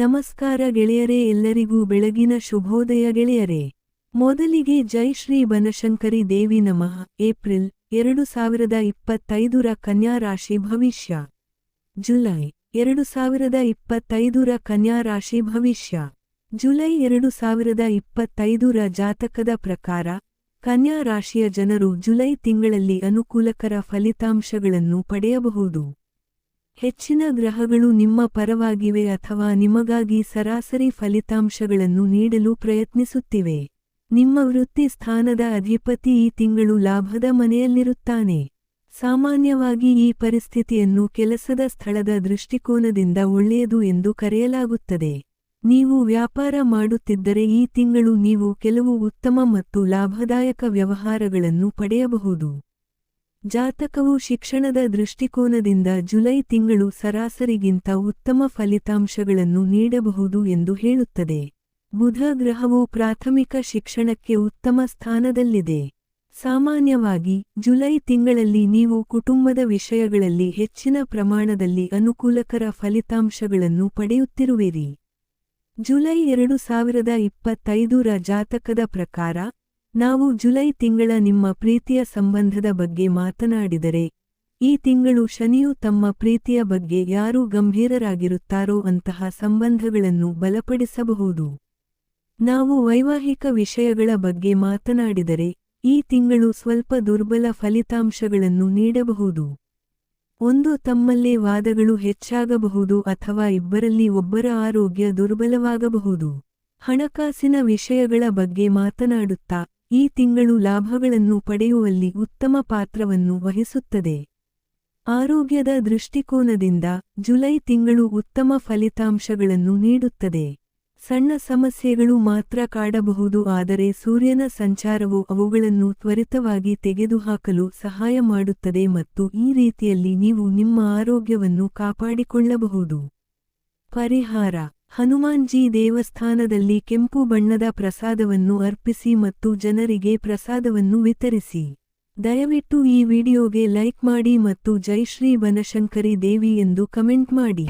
ನಮಸ್ಕಾರ ಗೆಳೆಯರೇ ಎಲ್ಲರಿಗೂ ಬೆಳಗಿನ ಶುಭೋದಯ ಗೆಳೆಯರೇ. ಮೊದಲಿಗೆ ಜೈ ಶ್ರೀ ಬನಶಂಕರಿ ದೇವಿ ನಮಃ. ಏಪ್ರಿಲ್ ಎರಡು ಸಾವಿರದ ಇಪ್ಪತ್ತೈದರ ಕನ್ಯಾ ರಾಶಿ ಭವಿಷ್ಯ. ಜುಲೈ ಎರಡು ಸಾವಿರದ ಇಪ್ಪತ್ತೈದರ ಕನ್ಯಾ ರಾಶಿ ಭವಿಷ್ಯ. ಜುಲೈ ಎರಡು ಸಾವಿರದ ಇಪ್ಪತ್ತೈದರ ಜಾತಕದ ಪ್ರಕಾರ, ಕನ್ಯಾ ರಾಶಿಯ ಜನರು ಜುಲೈ ತಿಂಗಳಲ್ಲಿ ಅನುಕೂಲಕರ ಫಲಿತಾಂಶಗಳನ್ನು ಪಡೆಯಬಹುದು. ಹೆಚ್ಚಿನ ಗ್ರಹಗಳು ನಿಮ್ಮ ಪರವಾಗಿವೆ ಅಥವಾ ನಿಮಗಾಗಿ ಸರಾಸರಿ ಫಲಿತಾಂಶಗಳನ್ನು ನೀಡಲು ಪ್ರಯತ್ನಿಸುತ್ತಿವೆ. ನಿಮ್ಮ ವೃತ್ತಿ ಸ್ಥಾನದ ಅಧಿಪತಿ ಈ ತಿಂಗಳು ಲಾಭದ ಮನೆಯಲ್ಲಿರುತ್ತಾನೆ. ಸಾಮಾನ್ಯವಾಗಿ ಈ ಪರಿಸ್ಥಿತಿಯನ್ನು ಕೆಲಸದ ಸ್ಥಳದ ದೃಷ್ಟಿಕೋನದಿಂದ ಒಳ್ಳೆಯದು ಎಂದು ಕರೆಯಲಾಗುತ್ತದೆ. ನೀವು ವ್ಯಾಪಾರ ಮಾಡುತ್ತಿದ್ದರೆ ಈ ತಿಂಗಳು ನೀವು ಕೆಲವು ಉತ್ತಮ ಮತ್ತು ಲಾಭದಾಯಕ ವ್ಯವಹಾರಗಳನ್ನು ಪಡೆಯಬಹುದು. ಜಾತಕವು ಶಿಕ್ಷಣದ ದೃಷ್ಟಿಕೋನದಿಂದ ಜುಲೈ ತಿಂಗಳು ಸರಾಸರಿಗಿಂತ ಉತ್ತಮ ಫಲಿತಾಂಶಗಳನ್ನು ನೀಡಬಹುದು ಎಂದು ಹೇಳುತ್ತದೆ. ಬುಧ ಗ್ರಹವು ಪ್ರಾಥಮಿಕ ಶಿಕ್ಷಣಕ್ಕೆ ಉತ್ತಮ ಸ್ಥಾನದಲ್ಲಿದೆ. ಸಾಮಾನ್ಯವಾಗಿ, ಜುಲೈ ತಿಂಗಳಲ್ಲಿ ನೀವು ಕುಟುಂಬದ ವಿಷಯಗಳಲ್ಲಿ ಹೆಚ್ಚಿನ ಪ್ರಮಾಣದಲ್ಲಿ ಅನುಕೂಲಕರ ಫಲಿತಾಂಶಗಳನ್ನು ಪಡೆಯುತ್ತಿರುವಿರಿ. ಜುಲೈ ಎರಡು ಸಾವಿರದ ಇಪ್ಪತ್ತೈದರ ಜಾತಕದ ಪ್ರಕಾರ ನಾವು ಜುಲೈ ತಿಂಗಳ ನಿಮ್ಮ ಪ್ರೀತಿಯ ಸಂಬಂಧದ ಬಗ್ಗೆ ಮಾತನಾಡಿದರೆ, ಈ ತಿಂಗಳು ಶನಿಯು ತಮ್ಮ ಪ್ರೀತಿಯ ಬಗ್ಗೆ ಯಾರು ಗಂಭೀರರಾಗಿರುತ್ತಾರೋ ಅಂತಹ ಸಂಬಂಧಗಳನ್ನು ಬಲಪಡಿಸಬಹುದು. ನಾವು ವೈವಾಹಿಕ ವಿಷಯಗಳ ಬಗ್ಗೆ ಮಾತನಾಡಿದರೆ, ಈ ತಿಂಗಳು ಸ್ವಲ್ಪ ದುರ್ಬಲ ಫಲಿತಾಂಶಗಳನ್ನು ನೀಡಬಹುದು. ಒಂದು ತಮ್ಮಲ್ಲೇ ವಾದಗಳು ಹೆಚ್ಚಾಗಬಹುದು ಅಥವಾ ಇಬ್ಬರಲ್ಲಿ ಒಬ್ಬರ ಆರೋಗ್ಯ ದುರ್ಬಲವಾಗಬಹುದು. ಹಣಕಾಸಿನ ವಿಷಯಗಳ ಬಗ್ಗೆ ಮಾತನಾಡುತ್ತಾ ಈ ತಿಂಗಳು ಲಾಭಗಳನ್ನು ಪಡೆಯುವಲ್ಲಿ ಉತ್ತಮ ಪಾತ್ರವನ್ನು ವಹಿಸುತ್ತದೆ. ಆರೋಗ್ಯದ ದೃಷ್ಟಿಕೋನದಿಂದ ಜುಲೈ ತಿಂಗಳು ಉತ್ತಮ ಫಲಿತಾಂಶಗಳನ್ನು ನೀಡುತ್ತದೆ. ಸಣ್ಣ ಸಮಸ್ಯೆಗಳು ಮಾತ್ರ ಕಾಡಬಹುದು, ಆದರೆ ಸೂರ್ಯನ ಸಂಚಾರವು ಅವುಗಳನ್ನು ತ್ವರಿತವಾಗಿ ತೆಗೆದುಹಾಕಲು ಸಹಾಯ ಮಾಡುತ್ತದೆ ಮತ್ತು ಈ ರೀತಿಯಲ್ಲಿ ನೀವು ನಿಮ್ಮ ಆರೋಗ್ಯವನ್ನು ಕಾಪಾಡಿಕೊಳ್ಳಬಹುದು. ಪರಿಹಾರ. ಹನುಮಾನ್ಜಿ ದೇವಸ್ಥಾನದಲ್ಲಿ ಕೆಂಪು ಬಣ್ಣದ ಪ್ರಸಾದವನ್ನು ಅರ್ಪಿಸಿ ಮತ್ತು ಜನರಿಗೆ ಪ್ರಸಾದವನ್ನು ವಿತರಿಸಿ. ದಯವಿಟ್ಟು ಈ ವಿಡಿಯೋಗೆ ಲೈಕ್ ಮಾಡಿ ಮತ್ತು ಜೈ ಶ್ರೀ ಬನಶಂಕರಿ ದೇವಿ ಎಂದು ಕಮೆಂಟ್ ಮಾಡಿ.